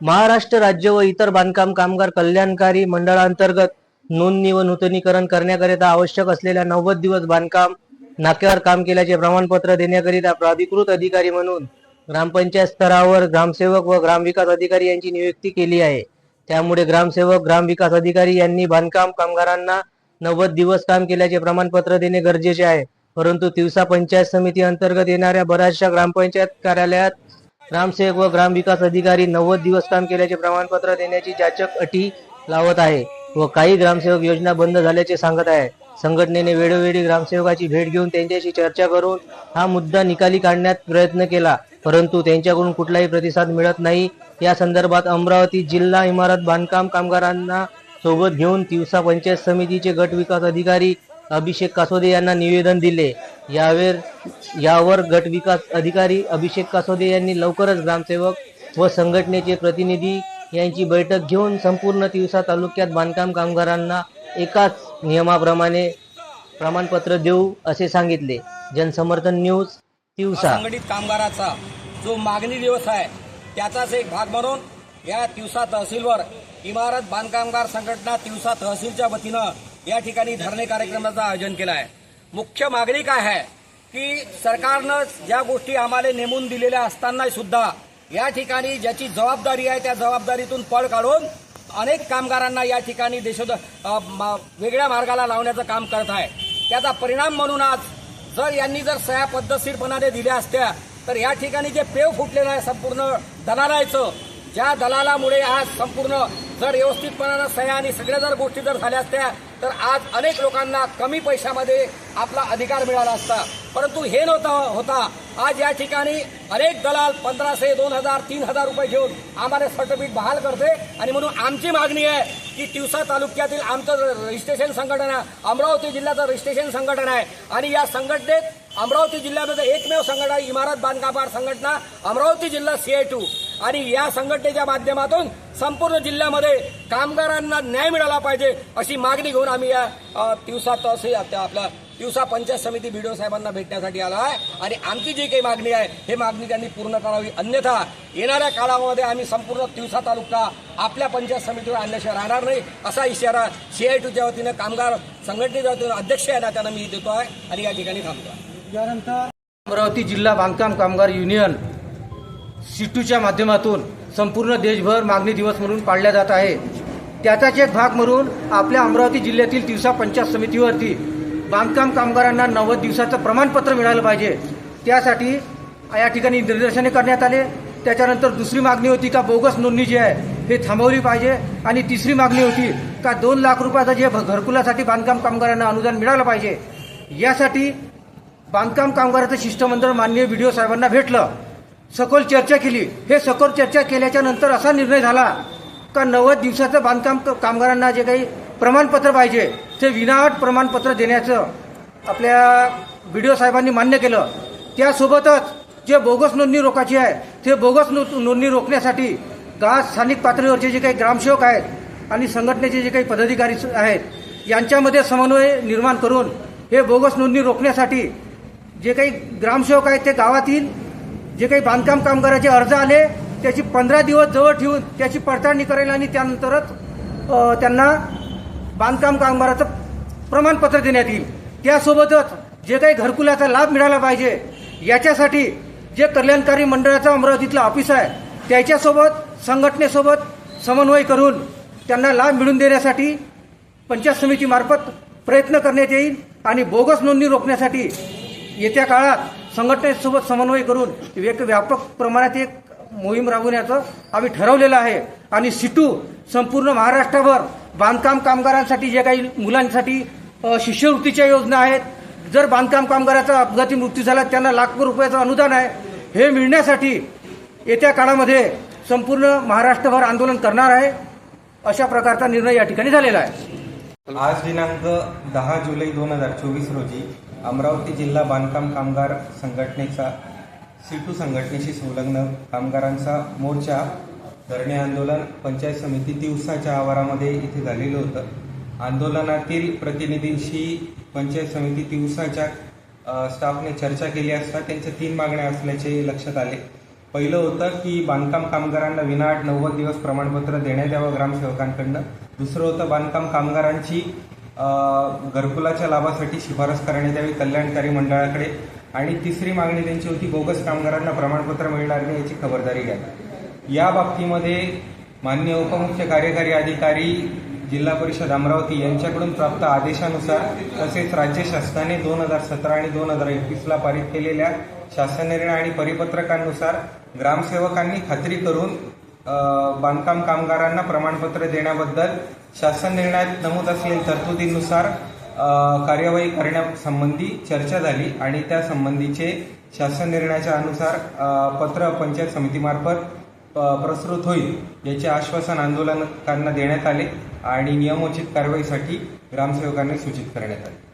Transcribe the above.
महाराष्ट्र राज्य व इतर बांधकाम कामगार कल्याणकारी मंडळांतर्गत नोंदणी व नूतनीकरण करण्याकरिता आवश्यक असलेल्या नव्वद दिवस बांधकाम नाक्यावर काम केल्याचे प्रमाणपत्र देण्याकरिता प्राधिकृत अधिकारी म्हणून ग्रामपंचायत स्तरावर ग्रामसेवक व ग्रामविकास अधिकारी यांची नियुक्ती केली आहे. त्यामुळे ग्रामसेवक ग्रामविकास अधिकारी यांनी बांधकाम कामगारांना नव्वद दिवस काम केल्याचे प्रमाणपत्र देणे गरजेचे आहे. परंतु तिवसा पंचायत समिती अंतर्गत येणाऱ्या बऱ्याचशा ग्रामपंचायत कार्यालयात ग्रामसेवक व ग्रामविकास अधिकारी नव्वद दिवस काम केल्याचे प्रमाणपत्र देण्याची जाचक अटी लावत आहे व काही ग्रामसेवक योजना बंद झाल्याचे सांगत आहे. संघटनेने वेळोवेळी ग्रामसेवकाची भेट घेऊन त्यांच्याशी चर्चा करून हा मुद्दा निकाली काढण्यात प्रयत्न केला परंतु त्यांच्याकडून कुठलाही प्रतिसाद मिळत नाही. या संदर्भात अमरावती जिल्हा इमारत बांधकाम कामगारांना सोबत घेऊन तिवसा पंचायत समितीचे गट विकास अधिकारी अभिषेक कासोदे यांना निवेदन दिले. यावर यावर गट विकास अधिकारी अभिषेक कासोदे यांनी लवकरच ग्रामसेवक व संघटनेचे प्रतिनिधी यांची बैठक घेऊन संपूर्ण तिवसा तालुक्यात बांधकाम कामगारांना एकाच नियमाप्रमाणे प्रमाणपत्र देऊ असे सांगितले. जनसमर्थन न्यूज तिवसा. संघटित कामगाराचा जो मागणी दिवस आहे त्याचाच एक भाग म्हणून या तिवसा तहसीलवर इमारत बांधकामगार संघटना तिवसा तहसीलच्या वतीनं या ठिकाणी धरणे कार्यक्रमाचं आयोजन केलं आहे मुख्य मागणी काय आहे? की सरकारनं ज्या गोष्टी आम्हाला नेमून दिलेल्या असताना सुद्धा या ठिकाणी ज्याची जबाबदारी आहे त्या जबाबदारीतून पळ काढून अनेक कामगारांना या ठिकाणी देशोद वेगळ्या मार्गाला लावण्याचं काम करत आहे. त्याचा परिणाम म्हणून आज जर यांनी जर सह्या पद्धतशीरपणाने दिल्या असत्या तर या ठिकाणी जे पेव फुटलेलं आहे संपूर्ण दलालायचं ज्या दलालामुळे आज संपूर्ण जर व्यवस्थितपणानं सह्या आणि सगळ्या जर गोष्टी जर झाल्या असत्या तर आज अनेक लोकांना कमी पैशामध्ये आपला अधिकार मिळाला असता. परंतु हे नव्हतं होता. आज या ठिकाणी अनेक दलाल पंधराशे दोन हजार तीन हजार रुपये घेऊन आम्हाला सर्टिफिकेट बहाल करते. आणि म्हणून आमची मागणी आहे की तिवसा तालुक्यातील आमचं रजिस्ट्रेशन संघटना अमरावती जिल्ह्याचं रजिस्ट्रेशन संघटना आहे. आणि या संघटनेत अमरावती जिल्ह्यामध्ये एकमेव संघटना इमारत बांधकामार संघटना अमरावती जिल्हा सीआय टू आणि या संघटनेच्या माध्यमातून संपूर्ण जिल्ह्यामध्ये कामगारांना न्याय मिळाला पाहिजे अशी मागणी घेऊन आम्ही या दिवसात असे आपल्या दिवसा पंचायत समिती बीडीओ साहेबांना भेटण्यासाठी आलो आहे. आणि आमची जी काही मागणी आहे हे मागणी त्यांनी पूर्ण करावी. अन्यथा येणाऱ्या काळामध्ये आम्ही संपूर्ण तिवसा तालुका आपल्या पंचायत समितीवर आणल्याशिवाय राहणार नाही असा इशारा सीआयटीच्या वतीनं कामगार संघटनेच्या वतीनं अध्यक्ष आहे ना त्यांना मी देतो आहे आणि या ठिकाणी थांबतो आहे. अमरावती जिल्हा बांधकाम कामगार युनियन सिटूच्या माध्यमातून संपूर्ण देशभर मागणी दिवस म्हणून पाळला जात आहे. त्याचाच एक भाग म्हणून आपल्या अमरावती जिल्ह्यातील दिवसा पंचायत समितीवरती बांधकाम कामगारांना नव्वद दिवसाचं प्रमाणपत्र मिळालं पाहिजे. त्यासाठी या ठिकाणी निदर्शने करण्यात आले. त्याच्यानंतर दुसरी मागणी होती का बोगस नोंदणी जी आहे हे थांबवली पाहिजे. आणि तिसरी मागणी होती का दोन लाख रुपयाचं जे घरकुलासाठी बांधकाम कामगारांना अनुदान मिळालं पाहिजे. यासाठी बांधकाम कामगाराचं शिष्टमंडळ माननीय व्हिडिओ साहेबांना भेटलं. सखोल चर्चा केली. हे सखोल चर्चा केल्याच्यानंतर असा निर्णय झाला का नव्वद दिवसाचं बांधकाम कामगारांना जे काही प्रमाणपत्र पाहिजे ते विनाअट प्रमाणपत्र देण्याचं आपल्या बी डी ओ साहेबांनी मान्य केलं. त्यासोबतच जे बोगस नोंदणी रोखाची आहे ते बोगस नोंदणी रोखण्यासाठी गाव स्थानिक पातळीवरचे जे काही ग्रामसेवक आहेत आणि संघटनेचे जे काही पदाधिकारी आहेत यांच्यामध्ये समन्वय निर्माण करून हे बोगस नोंदणी रोखण्यासाठी जे काही ग्रामसेवक आहेत ते गावातील जे काही बांधकाम कामगाराचे अर्ज आले त्याची पंधरा दिवस जवळ ठेवून त्याची पडताळणी करेल आणि त्यानंतरच त्यांना बांधकाम कामगाराचं प्रमाणपत्र देण्यात येईल. त्यासोबतच जे काही घरकुलाचा लाभ मिळाला पाहिजे याच्यासाठी जे कल्याणकारी मंडळाचं अमरावतीतलं ऑफिस आहे त्याच्यासोबत संघटनेसोबत समन्वय करून त्यांना लाभ मिळवून देण्यासाठी पंचायत समितीमार्फत प्रयत्न करण्यात येईल आणि बोगस नोंदणी रोखण्यासाठी येत्या काळात संघटनेसोबत समन्वय करून एक व्यापक प्रमाणात एक मोहीम राबवण्याचं आम्ही ठरवलेलं आहे. आणि सिटू संपूर्ण महाराष्ट्रभर बांधकाम कामगारांसाठी जे काही मुलांसाठी शिष्यवृत्तीच्या योजना आहेत. जर बांधकाम कामगाराचा अपघाती मृत्यू झाला त्यांना लाखो रुपयाचं अनुदान आहे. हे मिळण्यासाठी येत्या काळामध्ये संपूर्ण महाराष्ट्रभर आंदोलन करणार आहे. अशा प्रकारचा निर्णय या ठिकाणी झालेला आहे. आज दिनांक दहा जुलै दोन हजार चोवीस रोजी अमरावती जिल्हा बांधकाम कामगार संघटनेचा सिटू संघटनेशी संलग्न कामगारांचा मोर्चा धरणे आंदोलन पंचायत समिती दिवसाच्या आवारामध्ये इथे झालेलं होतं. आंदोलनातील प्रतिनिधींशी पंचायत समिती दिवसाच्या स्टाफने चर्चा केली असता त्यांच्या तीन मागण्या असल्याचे लक्षात आले. पहिलं होतं की बांधकाम कामगारांना विनाट नव्वद दिवस प्रमाणपत्र देण्यात यावं ग्रामसेवकांकडनं. दुसरं होतं बांधकाम कामगारांची घरकुलाच्या लाभासाठी शिफारस करण्यात यावी कल्याणकारी मंडळाकडे. आणि तिसरी मागणी त्यांची होती बोगस कामगारांना प्रमाणपत्र मिळणार नाही याची खबरदारी घ्या. या बाबतीमध्ये मान्य उपमुख्य कार्यकारी अधिकारी जिल्हा परिषद अमरावती यांच्याकडून प्राप्त आदेशानुसार तसेच राज्य शासनाने दोन हजार सतरा आणि दोन हजार एकवीसला पारित केलेल्या शासन निर्णय आणि परिपत्रकांनुसार ग्रामसेवकांनी खात्री करून बांधकाम कामगारांना प्रमाणपत्र देण्याबद्दल शासन निर्णयात नमूद असलेल्या तरतुदीनुसार कार्यवाही करण्यासंबंधी चर्चा झाली आणि त्या संबंधीचे शासन निर्णयाच्या अनुसार पत्र पंचायत समितीमार्फत प- प्रसृत होईल याचे आश्वासन आंदोलनकांना देण्यात आले आणि नियमोचित कारवाईसाठी ग्रामसेवकांनी सूचित करण्यात आले.